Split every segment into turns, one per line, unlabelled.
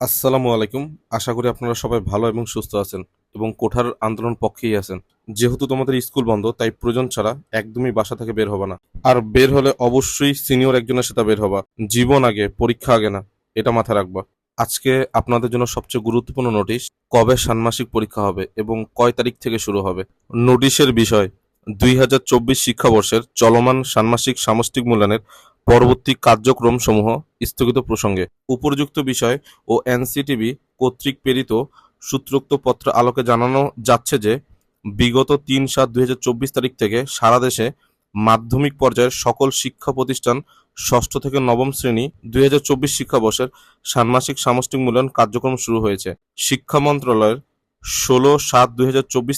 আসসালামু আলাইকুম। আশা করি আপনারা সবাই ভালো এবং সুস্থ আছেন এবং কোঠার আন্দোলন পক্ষেই আছেন। যেহেতু তোমাদের স্কুল বন্ধ, তাই প্রয়োজন ছাড়া একদমই বাসা থেকে বের হবা না। আর বের হলে অবশ্যই সিনিয়র একজনের সাথে বের হবা। জীবন আগে, পরীক্ষা আগে না, এটা মাথায় রাখবা। আজকে আপনাদের জন্য সবচেয়ে গুরুত্বপূর্ণ নোটিশ, কবে ষান্মাসিক পরীক্ষা হবে এবং কয় তারিখ থেকে শুরু হবে। নোটিশের বিষয়, দুই হাজার চব্বিশ শিক্ষাবর্ষের চলমান ষান্মাসিক সামষ্টিক মূল্যায়নের পরবর্তী কার্যক্রম সমূহ স্থগিত প্রসঙ্গে। উপযুক্ত বিষয় ও এনসিটিভি কর্তৃক প্রেরিত সূত্রোক্ত পত্র আলোকে জানানো যাচ্ছে যে, বিগত তিন সাত দুই তারিখ থেকে সারা দেশে মাধ্যমিক পর্যায়ের সকল শিক্ষা প্রতিষ্ঠান ষষ্ঠ থেকে নবম শ্রেণি দুই হাজার চব্বিশ শিক্ষাবর্ষের ষান্মাসিক সামষ্টিক মূল্যায়ন কার্যক্রম শুরু হয়েছে। শিক্ষা মন্ত্রণালয়ের ষোলো সাত দুই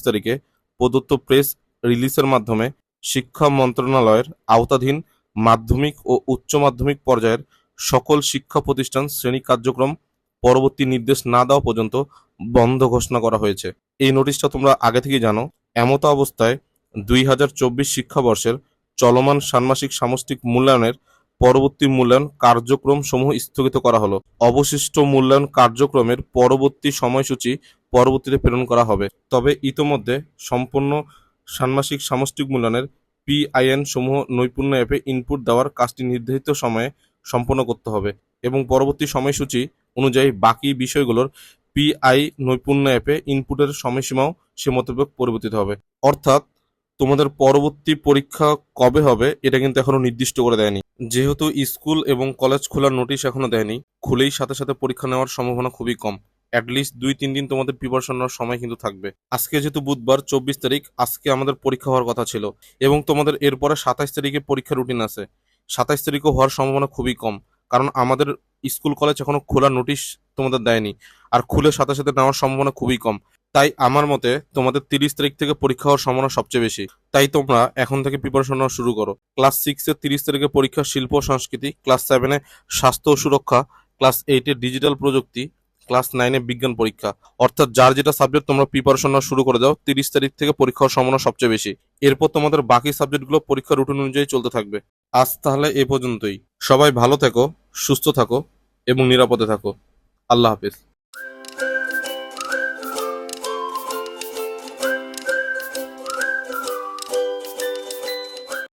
তারিখে প্রদত্ত প্রেস রিলিজের মাধ্যমে শিক্ষা মন্ত্রণালয়ের আওতাধীন মাধ্যমিক ও উচ্চ মাধ্যমিক পর্যায়ের সকল শিক্ষা প্রতিষ্ঠান শ্রেণি কার্যক্রম পরবর্তী নির্দেশ না দেওয়া পর্যন্ত বন্ধ ঘোষণা করা হয়েছে। এই নোটিশটা তোমরা আগে থেকেই জানো। এমতো অবস্থায় দুই হাজার চব্বিশ শিক্ষাবর্ষের চলমান ষান্মাসিক সামষ্টিক মূল্যায়নের পরবর্তী মূল্যায়ন কার্যক্রম সমূহ স্থগিত করা হলো। অবশিষ্ট মূল্যায়ন কার্যক্রমের পরবর্তী সময়সূচি পরবর্তীতে প্রেরণ করা হবে। তবে ইতোমধ্যে সম্পূর্ণ ষান্মাসিক সামষ্টিক মূল্যায়নের পিআইএন সমূহ নৈপুণ্য অ্যাপে ইনপুট দেওয়ার কাজটি নির্ধারিত সময়ে সম্পন্ন করতে হবে এবং পরবর্তী সময়সূচি অনুযায়ী বাকি বিষয়গুলোর পিআই নৈপুণ্য অ্যাপে ইনপুটের সময়সীমাও সে মোতাবেক পরিবর্তিত হবে। অর্থাৎ তোমাদের পরবর্তী পরীক্ষা কবে হবে এটা কিন্তু এখনও নির্দিষ্ট করে দেয়নি। যেহেতু স্কুল এবং কলেজ খোলার নোটিশ এখনও দেয়নি, খুলেই সাথে সাথে পরীক্ষা নেওয়ার সম্ভাবনা খুবই কম। অ্যাটলিস্ট দুই, তিন দিন তোমাদের প্রিপারেশন নেওয়ার সময় কিন্তু থাকবে। আজকে যেহেতু বুধবার, চব্বিশ তারিখ, আজকে আমাদের পরীক্ষা হওয়ার কথা ছিল। এবং তোমাদের এরপরে সাতাইশ তারিখে পরীক্ষা রুটিন আছে। সাতাইশ তারিখও হওয়ার সম্ভাবনা খুবই কম। কারণ আমাদের স্কুল কলেজ এখনও খোলা নোটিশ তোমাদের দেয়নি। আর খুলে সাথে সাথে নেওয়ার সম্ভাবনা খুবই কম। তাই আমার মতে তোমাদের তিরিশ তারিখ থেকে পরীক্ষা হওয়ার সম্ভাবনা সবচেয়ে বেশি। তাই তোমরা এখন থেকে প্রিপারেশন নেওয়া শুরু করো। ক্লাস সিক্সের তিরিশ তারিখে পরীক্ষা শিল্প সংস্কৃতি, ক্লাস সেভেনে স্বাস্থ্য ও সুরক্ষা, ক্লাস এইটে ডিজিটাল প্রযুক্তি ক্লাস নাইনে বিজ্ঞান পরীক্ষা। অর্থাৎ যার যেটা সাবজেক্ট তোমরা প্রিপারেশন শুরু করে দাও, তিরিশ তারিখ থেকে পরীক্ষার সম্ভাবনা সবচেয়ে বেশি। এরপর তোমাদের বাকি সাবজেক্টগুলো পরীক্ষার রুটিন অনুযায়ী চলতে থাকবে। আজ তাহলে এ পর্যন্তই। সবাই ভালো থেকো, সুস্থ থাকো এবং নিরাপদে থাকো। আল্লাহ হাফিজ।